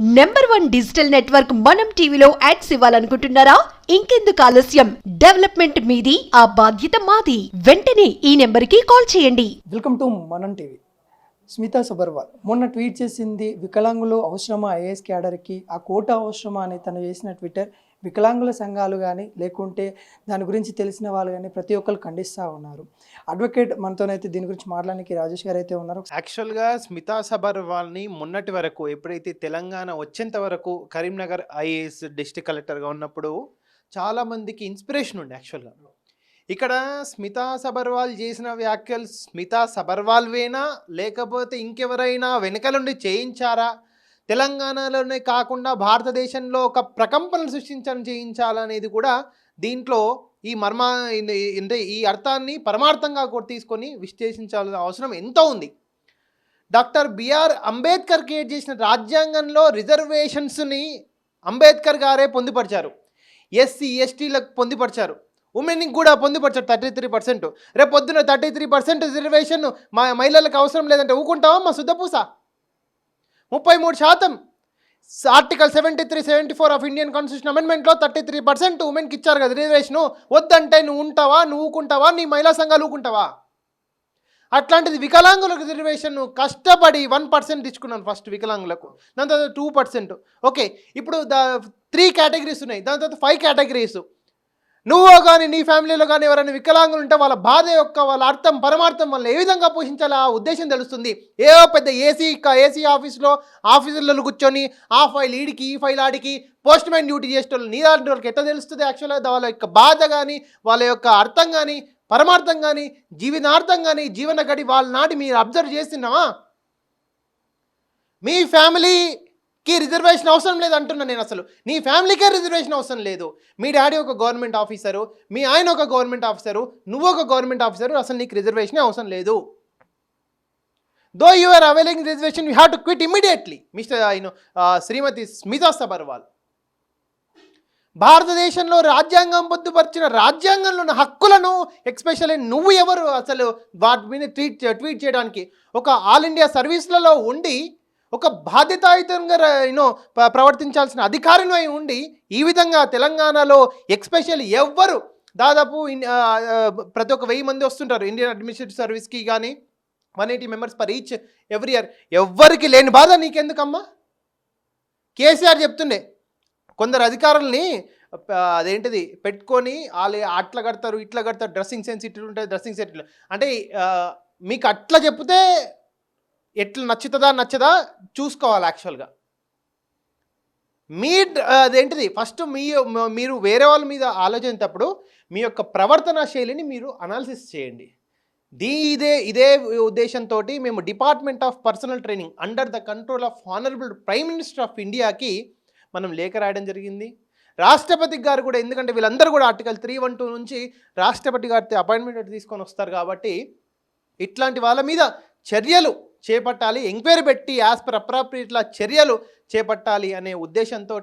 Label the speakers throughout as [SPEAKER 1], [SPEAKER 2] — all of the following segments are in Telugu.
[SPEAKER 1] నెంబర్ వన్ డిజిటల్ నెట్వర్క్ మనం టీవీలో యాడ్స్ ఇవ్వాలనుకుంటున్నారా? ఇంకెందుకు ఆలస్యం? డెవలప్మెంట్ మీది ఆ బాధ్యత మాది. వెంటనే ఈ నెంబర్కి కాల్ చేయండి.
[SPEAKER 2] వెల్కమ్ టు మనం టీవీ స్మితా సబర్వాల్. మొన్న ట్వీట్ చేసింది వికలాంగులు అవసరమా ఐఏఎస్ క్యాడర్కి? ఆ కోట అవసరమా అని తను చేసిన ట్విట్టర్ వికలాంగుల సంఘాలు కానీ లేకుంటే దాని గురించి తెలిసిన వాళ్ళు కానీ ప్రతి ఒక్కరు ఖండిస్తూ ఉన్నారు. అడ్వకేట్ మనతోనైతే దీని గురించి మాట్లాడడానికి రాజేష్ గారు అయితే ఉన్నారు
[SPEAKER 3] యాక్చువల్గా స్మితా సబర్వాల్ని మొన్నటి వరకు ఎప్పుడైతే తెలంగాణ వచ్చేంత వరకు కరీంనగర్ ఐఏఎస్ డిస్ట్రిక్ట్ కలెక్టర్గా ఉన్నప్పుడు చాలామందికి ఇన్స్పిరేషన్ ఉండే యాక్చువల్గా ఇక్కడ స్మితా సబర్వాల్ చేసిన వ్యాఖ్యలు స్మితా సబర్వాల్వేనా లేకపోతే ఇంకెవరైనా వెనకలుండి చేయించారా? తెలంగాణలోనే కాకుండా భారతదేశంలో ఒక ప్రకంపనలు సృష్టించడం చేయించాలనేది కూడా దీంట్లో ఈ మర్మ అంటే ఈ అర్థాన్ని పరమార్థంగా కూడా తీసుకొని విశ్లేషించాల్సిన అవసరం ఎంతో ఉంది. డాక్టర్ బిఆర్ అంబేద్కర్ క్రియేట్ చేసిన రాజ్యాంగంలో రిజర్వేషన్స్ని అంబేద్కర్ గారే పొందుపరిచారు. ఎస్సీ ఎస్టీలకు పొందుపరిచారు. ఉమెన్కి కూడా పొందుపరిచారు థర్టీ త్రీ పర్సెంట్. రేపు పొద్దున థర్టీ త్రీ పర్సెంట్ రిజర్వేషన్ మా మహిళలకు అవసరం లేదంటే ఊకుంటావా మా శుద్ధపూస ముప్పై మూడు శాతం. Article seventy three seventy four of Indian constitution అమెండ్మెంట్లో thirty three percent ఉమెన్కి ఇచ్చారు కదా రిజర్వేషను. వద్దంటే నువ్వు ఉంటావా నువ్వు ఊకుంటావా నీ మహిళా సంఘాలు ఊకుంటావా? అట్లాంటిది వికలాంగులకు రిజర్వేషన్ కష్టపడి వన్ పర్సెంట్ ఇచ్చుకున్నాను ఫస్ట్ వికలాంగులకు. దాని తర్వాత టూ పర్సెంట్. ఓకే ఇప్పుడు ద త్రీ కేటగిరీస్ ఉన్నాయి. దాని తర్వాత ఫైవ్ కేటగిరీస్ నువ్వో కానీ నీ ఫ్యామిలీలో కానీ ఎవరైనా వికలాంగులు ఉంటే వాళ్ళ బాధ యొక్క వాళ్ళ అర్థం పరమార్థం వాళ్ళని ఏ విధంగా పోషించాలో ఆ ఉద్దేశం తెలుస్తుంది. ఏవో పెద్ద ఏసీ ఏసీ ఆఫీస్లో ఆఫీసులలో కూర్చొని ఆ ఫైల్ ఈడికి ఈ ఫైల్ ఆడికి పోస్ట్ మ్యాన్ డ్యూటీ చేసేటోళ్ళు నీ లాంటి వాళ్ళకి ఎట్లా తెలుస్తుంది యాక్చువల్గా వాళ్ళ యొక్క బాధ కానీ వాళ్ళ యొక్క అర్థం కానీ పరమార్థం కానీ జీవనార్థం కానీ జీవన గడి వాళ్ళ నాటి మీరు అబ్జర్వ్ చేస్తున్నావా? మీ ఫ్యామిలీ కి రిజర్వేషన్ అవసరం లేదు అంటున్నా నేను అసలు. నీ ఫ్యామిలీకే రిజర్వేషన్ అవసరం లేదు. మీ డాడీ ఒక గవర్నమెంట్ ఆఫీసరు మీ ఆయన ఒక గవర్నమెంట్ ఆఫీసరు నువ్వు ఒక గవర్నమెంట్ ఆఫీసరు అసలు నీకు రిజర్వేషన్ అవసరం లేదు. Though you are availing reservation you have to quit immediately mister ఆయన శ్రీమతి స్మితా సబర్వాల్ భారతదేశంలో రాజ్యాంగం పొందుపరిచిన రాజ్యాంగంలో ఉన్న హక్కులను ఎక్స్పెషల్లీ నువ్వు ఎవరు అసలు వాటి మీద ట్వీట్ ట్వీట్ చేయడానికి ఒక ఆల్ ఇండియా సర్వీస్లలో ఉండి ఒక బాధ్యతాయుతంగా యూనో ప్రవర్తించాల్సిన అధికారులై అయి ఉండి ఈ విధంగా తెలంగాణలో ఎక్స్పెషల్లీ ఎవ్వరు దాదాపు ప్రతి ఒక్క వెయ్యి మంది వస్తుంటారు. ఇండియన్ అడ్మినిస్ట్రేటివ్ సర్వీస్కి కానీ one eighty members per each every year. ఎవ్వరికి లేని బాధ నీకెందుకమ్మా? కేసీఆర్ చెప్తుండే కొందరు అధికారుల్ని అదేంటిది పెట్టుకొని వాళ్ళు అట్లా కడతారు ఇట్లా కడతారు డ్రెస్సింగ్ సెన్స్ ఇట్లా ఉంటుంది డ్రెస్సింగ్ సెట్లు ఇట్లా. అంటే మీకు అట్లా చెప్తే ఎట్లా నచ్చుతుందా నచ్చదా చూసుకోవాలి యాక్చువల్గా మీ అదేంటిది? ఫస్ట్ మీ మీరు వేరే వాళ్ళ మీద ఆలోచించేటప్పుడు మీ యొక్క ప్రవర్తన శైలిని మీరు అనాలిసిస్ చేయండి. దీ ఇదే ఇదే ఉద్దేశంతో మేము department of personnel training under the control of honourable prime minister of ఇండియాకి మనం లేఖ రాయడం జరిగింది. రాష్ట్రపతి గారు కూడా ఎందుకంటే వీళ్ళందరూ కూడా ఆర్టికల్ త్రీ వన్ టూ నుంచి రాష్ట్రపతి గారితో అపాయింట్మెంట్ తీసుకొని వస్తారు కాబట్టి ఇట్లాంటి వాళ్ళ మీద చర్యలు చేపట్టాలి ఎంక్వైరీ పెట్టి యాజ్ పర్ అప్రాప్రియేట్లా చర్యలు చేపట్టాలి అనే ఉద్దేశంతో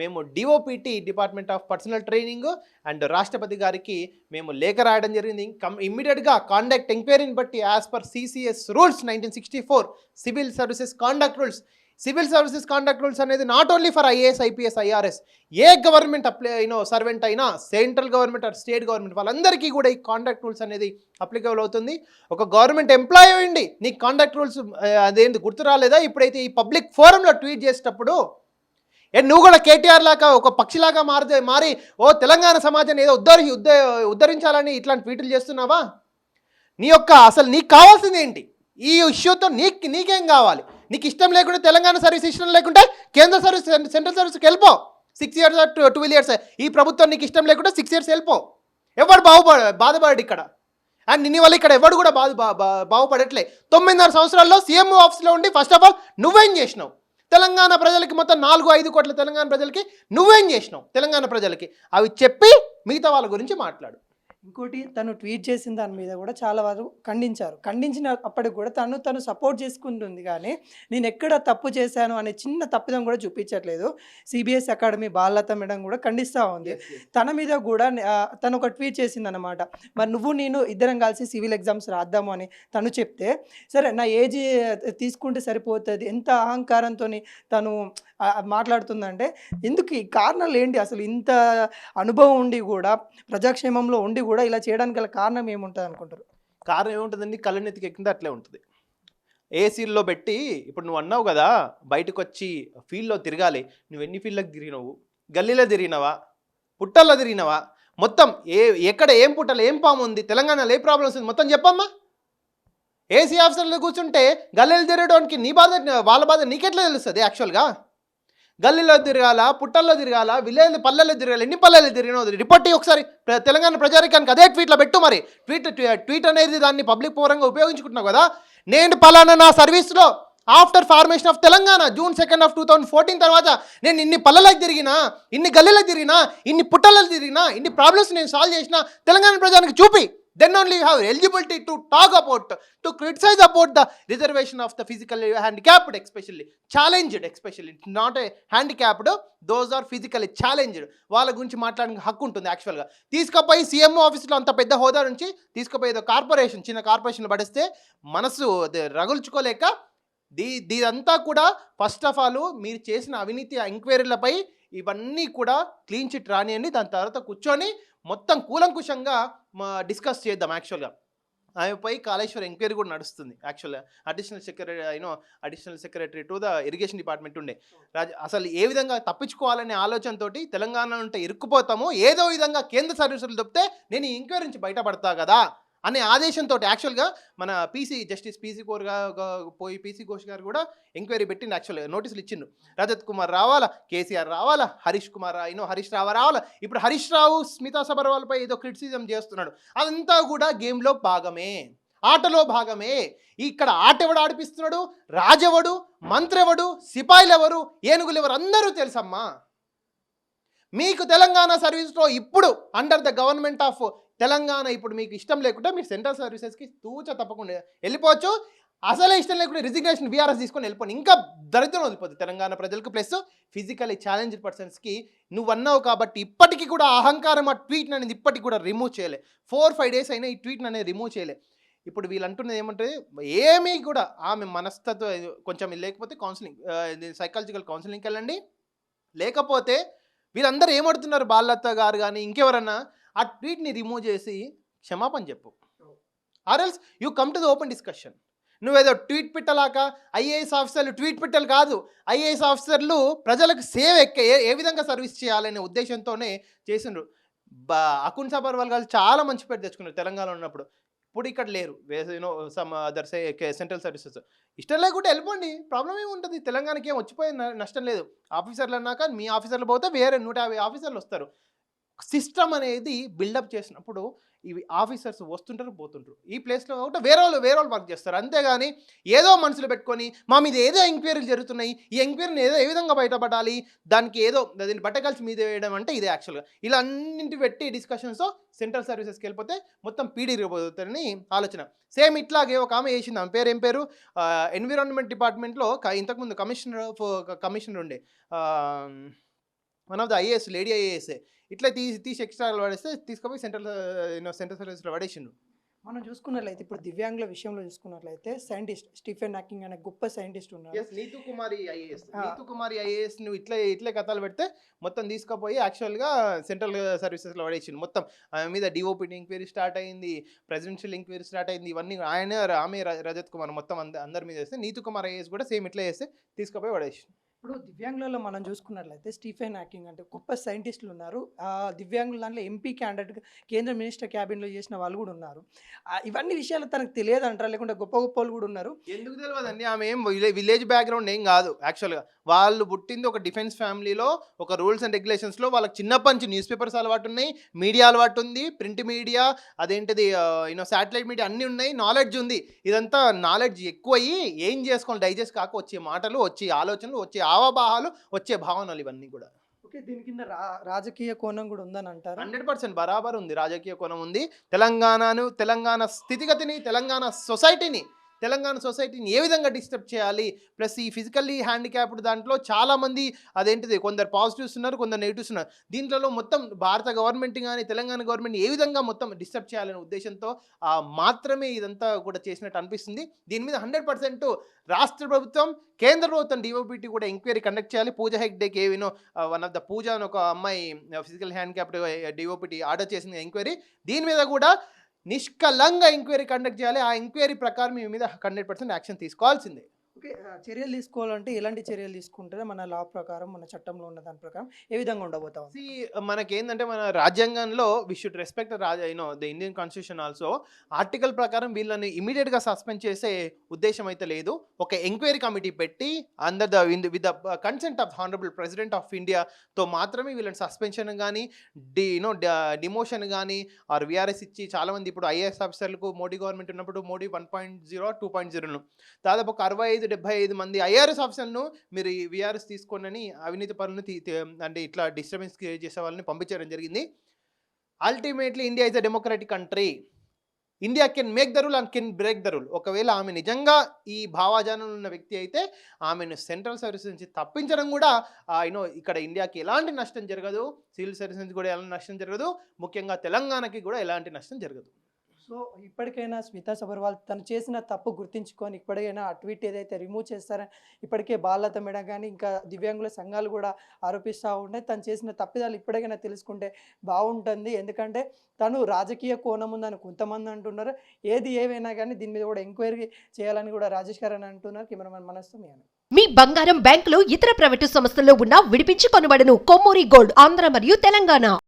[SPEAKER 3] మేము DOPT department of personnel training and రాష్ట్రపతి గారికి మేము లేఖ రాయడం జరిగింది. కమ్ ఇమ్మీడియట్గా కాండక్ట్ ఎంక్వైరీని బట్టి as per CCS rules nineteen sixty four civil services conduct rules civil services contract rules అనేది not only for IAS IPS IRS a government employee అయినో servant అయినా central government or state government వాళ్ళందరికీ కూడా ఈ కాంట్రాక్ట్ రూల్స్ అనేది అప్లికబుల్ అవుతుంది. ఒక గవర్నమెంట్ ఎంప్లాయ్ అయ్యండి నీకు కాంట్రాక్ట్ రూల్స్ అదేంటి గుర్తు రాలేదా? ఇప్పుడైతే ఈ పబ్లిక్ ఫోరంలో ట్వీట్ చేసేటప్పుడు ఏ నువ్వు కూడా కేటీఆర్ లాగా ఒక పక్షిలాగా మారితే మారి ఓ తెలంగాణ సమాజాన్ని ఏదో ఉద్ధరి ఉద్ధ ఉద్ధరించాలని ఇట్లాంటి ట్వీట్లు చేస్తున్నావా? నీ యొక్క అసలు నీకు కావాల్సింది ఏంటి? ఈ ఇష్యూతో నీకు నీకేం కావాలి? నీకు ఇష్టం లేకుండా తెలంగాణ సర్వీస్ ఇష్టం లేకుంటే కేంద్ర సర్వీస్ సెంట్రల్ సర్వీస్కి వెళ్ళిపో. సిక్స్ ఇయర్స్ ట్వెల్వ్ ఇయర్స్ ఈ ప్రభుత్వం నీకు ఇష్టం లేకుండా సిక్స్ ఇయర్స్ వెళ్ళిపో. ఎవడు బాగుపడ బాధపడు ఇక్కడ. అండ్ నిన్న వల్ల ఇక్కడ ఎవడు కూడా బాధ బా- బా- బాగుపడట్లే. తొమ్మిదిన్నర సంవత్సరాల్లో సీఎం ఆఫీస్లో ఉండి ఫస్ట్ ఆఫ్ ఆల్ నువ్వేం చేసినావు? తెలంగాణ ప్రజలకి మొత్తం నాలుగు ఐదు కోట్ల తెలంగాణ ప్రజలకి నువ్వేం చేసినావు? తెలంగాణ ప్రజలకి. అవి చెప్పి మిగతా వాళ్ళ గురించి మాట్లాడు.
[SPEAKER 2] ఇంకోటి తను ట్వీట్ చేసిన దాని మీద కూడా చాలా వారు ఖండించారు. ఖండించిన అప్పటికి కూడా తను తను సపోర్ట్ చేసుకుంటుంది కానీ నేను ఎక్కడ తప్పు చేశాను అనే చిన్న తప్పిదం కూడా చూపించట్లేదు. సిబిఎస్ అకాడమీ బాలలత మేడం కూడా ఖండిస్తూ ఉంది. తన మీద కూడా తను ఒక ట్వీట్ చేసింది అనమాట మరి నువ్వు నేను ఇద్దరం కలిసి సివిల్ ఎగ్జామ్స్ రాద్దాము అని తను చెప్తే సరే నా ఏజ్ తీసుకుంటే సరిపోతుంది. ఎంత అహంకారంతో తను మాట్లాడుతుందంటే ఎందుకు ఈ కారణాలు ఏంటి? అసలు ఇంత అనుభవం ఉండి కూడా ప్రజాక్షేమంలో ఉండి కూడా ఇలా చేయడానికి గల కారణం ఏముంటుంది అనుకుంటారు?
[SPEAKER 3] కారణం ఏముంటుందండి? కళ్ళనెత్తికి ఎక్కింది అట్లే ఉంటుంది. ఏసీల్లో పెట్టి ఇప్పుడు నువ్వు అన్నావు కదా బయటకు వచ్చి ఫీల్డ్లో తిరగాలి. నువ్వు ఎన్ని ఫీల్డ్లకు తిరిగినావు? గల్లీలో తిరిగినావా? పుట్టల్లో తిరిగినావా? మొత్తం ఏ ఎక్కడ ఏం పుట్టలు ఏం పాము ఉంది? తెలంగాణలో ఏ ప్రాబ్లమ్స్ ఉంది? మొత్తం చెప్పమ్మా. ఏసీ ఆఫీసర్లు కూర్చుంటే గల్లీలు తిరగడానికి నీ బాధ వాళ్ళ బాధ నీకెట్లా తెలుస్తుంది యాక్చువల్గా గల్లీలో తిరగాల పుట్టల్లో తిరగాల విలేజ్ పల్లెల్లో తిరగాలి ఎన్ని పల్లెల్లో తిరిగినావు రిపోర్ట్ ఒకసారి. తెలంగాణ ప్రజారికానికి అదే ట్వీట్లో పెట్టు మరి. ట్వీట్ ట్వీట్ అనేది దాన్ని పబ్లిక్ పౌరంగా ఉపయోగించుకుంటున్నావు కదా. నేను పలానా నా సర్వీస్లో after formation of Telangana June second of two thousand fourteen తర్వాత నేను ఇన్ని పల్లెలకు తిరిగినా ఇన్ని గల్లీలకు తిరిగినా ఇన్ని పుట్టలకు తిరిగినా ఇన్ని ప్రాబ్లమ్స్ నేను సాల్వ్ చేసిన తెలంగాణ ప్రజానికి చూపి. Then only you have eligibility to talk about to criticize about the reservation of the physical handicapped especially challenged especially not a handicapped those are physically challenged వాళ్ళ గురించి మాట్లాడడానికి హక్కు ఉంటుంది యాక్చువల్గా తీసుకుపోయి సీఎంఓ ఆఫీస్లో అంత పెద్ద హోదా నుంచి తీసుకుపోయేదో కార్పొరేషన్ చిన్న కార్పొరేషన్లు పడిస్తే మనసు రగుల్చుకోలేక దీ దీదంతా కూడా ఫస్ట్ ఆఫ్ ఆల్ మీరు చేసిన అవినీతి ఎంక్వైరీలపై ఇవన్నీ కూడా క్లీన్ చిట్ రానియండి. దాని తర్వాత కూర్చొని మొత్తం కూలంకుషంగా మా డిస్కస్ చేద్దాం యాక్చువల్గా ఆమెపై కాళేశ్వర్ ఎంక్వైరీ కూడా నడుస్తుంది యాక్చువల్గా additional secretary అయినో additional secretary to the irrigation department ఉండే. రాజ అసలు ఏ విధంగా తప్పించుకోవాలనే ఆలోచనతోటి తెలంగాణ ఉంటే ఇరుక్కుపోతాము ఏదో విధంగా కేంద్ర సర్వీసులు చెప్తే నేను ఈ ఎంక్వైరీ నుంచి బయటపడతా కదా. అనే ఆదేశంతో యాక్చువల్గా మన పీసీ జస్టిస్ పీసీ కోర్గా పోయి పీసీ ఘోష్ గారు కూడా ఎంక్వైరీ పెట్టిండు యాక్చువల్గా నోటీసులు ఇచ్చిండు. రజత్ కుమార్ రావాలా? కేసీఆర్ రావాలా? హరీష్ కుమార్ ఇన్నో హరీష్ రావు రావాలా? ఇప్పుడు హరీష్ రావు స్మితా సబర్వాల్పై ఏదో క్రిటిసిజం చేస్తున్నాడు. అదంతా కూడా గేమ్లో భాగమే ఆటలో భాగమే. ఇక్కడ ఆట ఎవడు ఆడిపిస్తున్నాడు? రాజెవడు? మంత్రెవడు? సిపాయిలు ఎవరు ఏనుగులు ఎవరు అందరూ తెలుసమ్మా. మీకు తెలంగాణ సర్వీస్లో ఇప్పుడు under the government of Telangana ఇప్పుడు మీకు ఇష్టం లేకుండా మీరు సెంట్రల్ సర్వీసెస్కి తూచ తప్పకుండా వెళ్ళిపోవచ్చు. అసలే ఇష్టం లేకుండా రిజిగ్నేషన్ బీఆర్ఎస్ తీసుకొని వెళ్ళిపోను ఇంకా దరిద్రం వదిలిపోతుంది తెలంగాణ ప్రజలకు. ప్లస్ ఫిజికలీ ఛాలెంజ్డ్ పర్సన్స్కి నువ్వు అన్నావు కాబట్టి ఇప్పటికీ కూడా అహంకారం ఆ ట్వీట్ అనేది ఇప్పటికి కూడా రిమూవ్ చేయలే. ఫోర్ ఫైవ్ డేస్ అయినా ఈ ట్వీట్ అనేది రిమూవ్ చేయలే. ఇప్పుడు వీళ్ళు అంటున్నది ఏమంటే ఏమీ కూడా ఆమె మనస్తత్వ కొంచెం లేకపోతే కౌన్సిలింగ్ సైకాలజికల్ కౌన్సిలింగ్కి వెళ్ళండి. లేకపోతే వీళ్ళందరూ ఏమడుతున్నారు? బాలత్త గారు కానీ ఇంకెవరన్నా? ఆ ట్వీట్ని రిమూవ్ చేసి క్షమాపణ చెప్పు. Or else you come to the open discussion నువ్వేదో ట్వీట్ పెట్టలాక ఐఏఎస్ ఆఫీసర్లు ట్వీట్ పెట్టలు కాదు. ఐఏఎస్ ఆఫీసర్లు ప్రజలకు సేవ ఎక్క ఏ ఏ విధంగా సర్వీస్ చేయాలనే ఉద్దేశంతోనే చేసిండ్రు. బా అకున్ సబర్వాల్ గారు చాలా మంచి పేరు తెచ్చుకున్నారు తెలంగాణలో ఉన్నప్పుడు. ఇప్పుడు ఇక్కడ లేరు. You know some other central services ఇష్టం లేకుంటే వెళ్ళిపోండి. ప్రాబ్లం ఏమి ఉంటుంది తెలంగాణకి ఏం వచ్చిపోయే నష్టం లేదు. ఆఫీసర్లు అన్నాక మీ ఆఫీసర్లు పోతే వేరే నూట యాభై ఆఫీసర్లు వస్తారు. సిస్టమ్ అనేది బిల్డప్ చేసినప్పుడు ఇవి ఆఫీసర్స్ వస్తుంటారు పోతుంటారు. ఈ ప్లేస్లో ఒకటి వేరే వాళ్ళు వేరే వాళ్ళు వర్క్ చేస్తారు. అంతేగాని ఏదో మనసులో పెట్టుకొని మా మీద ఏదో ఎంక్వైరీలు జరుగుతున్నాయి ఈ ఎంక్వైరీని ఏదో ఏ విధంగా బయటపడాలి దానికి ఏదో దీన్ని బట్టకల్సి మీద వేయడం అంటే ఇదే యాక్చువల్గా. ఇలా అన్నింటి పెట్టి డిస్కషన్స్ సెంట్రల్ సర్వీసెస్కి వెళ్ళిపోతే మొత్తం పీడీ పోతుందని ఆలోచన. సేమ్ ఇట్లాగే ఒక ఆమె చేసింది. ఆమె పేరు ఏం పేరు? ఎన్విరాన్మెంట్ డిపార్ట్మెంట్లో ఇంతకుముందు కమిషనర్ కమిషనర్ ఉండే. One of the IAS lady IAS. ఇట్లా తీసి తీసి ఎక్స్ట్రా పడేస్తే తీసుకుపోయి సెంట్రల్ సెంట్రల్ సర్వీస్లో పడేసిండు
[SPEAKER 2] మనం చూసుకున్నట్లయితే ఇప్పుడు దివ్యాంగుల విషయంలో చూసుకున్నట్లయితే సైంటిస్ట్ స్టీఫెన్ నాకింగ్ అనే గొప్ప సైంటిస్ట్ ఉన్నారు
[SPEAKER 3] నీతు కుమారి ఐఏఎస్. నీతు కుమారి ఐఏఎస్ నువ్వు ఇట్లా ఇట్లే కథలు పెడితే మొత్తం తీసుకుపోయి యాక్చువల్గా సెంట్రల్ సర్వీసెస్లో పడేసిండు మొత్తం. ఆమె మీద డిఓపి ఎంక్వైరీ స్టార్ట్ అయింది ప్రెసిడెన్షియల్ ఎంక్వైరీ స్టార్ట్ అయింది ఇవన్నీ ఆయన ఆమె రజత్ కుమార్ మొత్తం అంద అందరి మీద చేస్తే నీతు కుమార్ ఐఏఎస్ కూడా సేమ్ ఇట్లా చేస్తే తీసుకుపోయి పడేసిండు
[SPEAKER 2] ఇప్పుడు దివ్యాంగులలో మనం చూసుకున్నట్లయితే స్టీఫెన్ హ్యాకింగ్ అంటే గొప్ప సైంటిస్టులు ఉన్నారు. ఆ దివ్యాంగుల దాంట్లో ఎంపీ క్యాండిడేట్ కేంద్ర మినిస్టర్ క్యాబిన్లో చేసిన వాళ్ళు కూడా ఉన్నారు. ఇవన్నీ విషయాలు తనకు తెలియదు అంటారా? లేకుంటే గొప్ప గొప్ప వాళ్ళు కూడా ఉన్నారు.
[SPEAKER 3] ఎందుకు తెలియదండి? ఆమె ఏం విలేజ్ బ్యాక్గ్రౌండ్ ఏం కాదు యాక్చువల్గా వాళ్ళు పుట్టింది ఒక డిఫెన్స్ ఫ్యామిలీలో ఒక రూల్స్ అండ్ రెగ్యులేషన్స్లో వాళ్ళకి చిన్నప్పటి నుంచి న్యూస్ పేపర్స్ అలవాటు ఉన్నాయి మీడియా అలవాటు ఉంది ప్రింట్ మీడియా అదేంటిది యూనో శాటిలైట్ మీడియా అన్నీ ఉన్నాయి. నాలెడ్జ్ ఉంది. ఇదంతా నాలెడ్జ్ ఎక్కువయ్యి ఏం చేసుకోవాలి? డైజెస్ట్ కాక వచ్చే మాటలు వచ్చే ఆలోచనలు వచ్చే ఆవభావాలు వచ్చే భావనలు ఇవన్నీ కూడా.
[SPEAKER 2] ఓకే దీని కింద రాజకీయ కోణం కూడా ఉందని అంటారు?
[SPEAKER 3] హండ్రెడ్ పర్సెంట్ బరాబర్ ఉంది రాజకీయ కోణం ఉంది. తెలంగాణను తెలంగాణ స్థితిగతిని తెలంగాణ సొసైటీని తెలంగాణ సొసైటీని ఏ విధంగా డిస్టర్బ్ చేయాలి? ప్లస్ ఈ ఫిజికల్లీ హ్యాండిక్యాప్డ్ దాంట్లో చాలామంది అదేంటిది? కొందరు పాజిటివ్స్ ఉన్నారు కొందరు నెగిటివ్స్ ఉన్నారు. దీంట్లో మొత్తం భారత గవర్నమెంట్ కానీ తెలంగాణ గవర్నమెంట్ ఏ విధంగా మొత్తం డిస్టర్బ్ చేయాలనే ఉద్దేశంతో మాత్రమే ఇదంతా కూడా చేసినట్టు అనిపిస్తుంది. దీని మీద హండ్రెడ్ పర్సెంట్ రాష్ట్ర ప్రభుత్వం కేంద్ర ప్రభుత్వం డిఓపిటీ కూడా ఎంక్వైరీ కండక్ట్ చేయాలి. పూజ హెగ్డేకి ఏవినో వన్ ఆఫ్ ద పూజ అని ఒక అమ్మాయి ఫిజికల్ హ్యాండిక్యాప్డ్ డిఓపిటీ ఆర్డర్ చేసిన ఎంక్వైరీ. దీని మీద కూడా నిష్కలంగా ఎంక్వైరీ కండక్ట్ చేయాలి. ఆ ఎంక్వైరీ ప్రకారం మీ మీద హండ్రెడ్ పర్సెంట్ యాక్షన్ తీసుకోవాల్సిందే.
[SPEAKER 2] ఓకే చర్యలు తీసుకోవాలంటే ఎలాంటి చర్యలు తీసుకుంటారో? మన లా ప్రకారం మన చట్టంలో ఉన్న దాని ప్రకారం ఏ విధంగా ఉండబోతాం
[SPEAKER 3] మనకేంటంటే మనకేందంటే మన రాజ్యాంగంలో we should respect Raja you know the Indian constitution also article ప్రకారం వీళ్ళని ఇమీడియట్గా సస్పెండ్ చేసే ఉద్దేశం అయితే లేదు. ఒక ఎంక్వైరీ కమిటీ పెట్టి under the with the consent of honourable president of ఇండియాతో మాత్రమే వీళ్ళని సస్పెన్షన్ కానీ డి యూనో డిమోషన్ కానీ ఆర్ విఆర్ఎస్ ఇచ్చి చాలామంది ఇప్పుడు ఐఏఎస్ ఆఫీసర్లకు మోడీ గవర్నమెంట్ ఉన్నప్పుడు Modi one point zero two point జీరోను దాదాపు ఒక అరవై ఐదు డెబ్బై ఐదు మంది ఐఆర్ఎస్ ఆఫీసర్లను మీరు ఈ విఆర్ఎస్ తీసుకోండి అవినీతి పనులను అంటే ఇట్లా డిస్టర్బెన్స్ క్రియేట్ చేసే వాళ్ళని పంపించడం జరిగింది. Ultimately India is a democratic country. India can make the rule and can break the rule. ఒకవేళ ఆమె నిజంగా ఈ భావాజానంలో ఉన్న వ్యక్తి అయితే ఆమెను సెంట్రల్ సర్వీస్ నుంచి తప్పించడం కూడా యూనో ఇక్కడ ఇండియాకి ఎలాంటి నష్టం జరగదు సివిల్ సర్వీస్ నుంచి కూడా ఎలాంటి నష్టం జరగదు ముఖ్యంగా తెలంగాణకి కూడా ఎలాంటి నష్టం జరగదు.
[SPEAKER 2] సో ఇప్పటికైనా స్మితా సబర్వాల్ తను చేసిన తప్పు గుర్తించుకొని ఇప్పటికైనా ఆ ట్వీట్ ఏదైతే రిమూవ్ చేస్తారని ఇప్పటికే బాలత మేడం కానీ ఇంకా దివ్యాంగుల సంఘాలు కూడా ఆరోపిస్తూ ఉండే తను చేసిన తప్పిదాలు ఇప్పటికైనా తెలుసుకుంటే బాగుంటుంది. ఎందుకంటే తను రాజకీయ కోణం ఉందని కొంతమంది అంటున్నారు. ఏది ఏవైనా కానీ దీని మీద కూడా ఎంక్వైరీ చేయాలని కూడా రాజేష్ గారు అని అంటున్నారు. కెమెరామెన్ మనస్తో మీ
[SPEAKER 1] మీ బంగారం బ్యాంకులో ఇతర ప్రైవేటు సంస్థల్లో ఉన్న విడిపించి కొనబడను కొమ్మూరి గోల్డ్ ఆంధ్ర మరియు తెలంగాణ.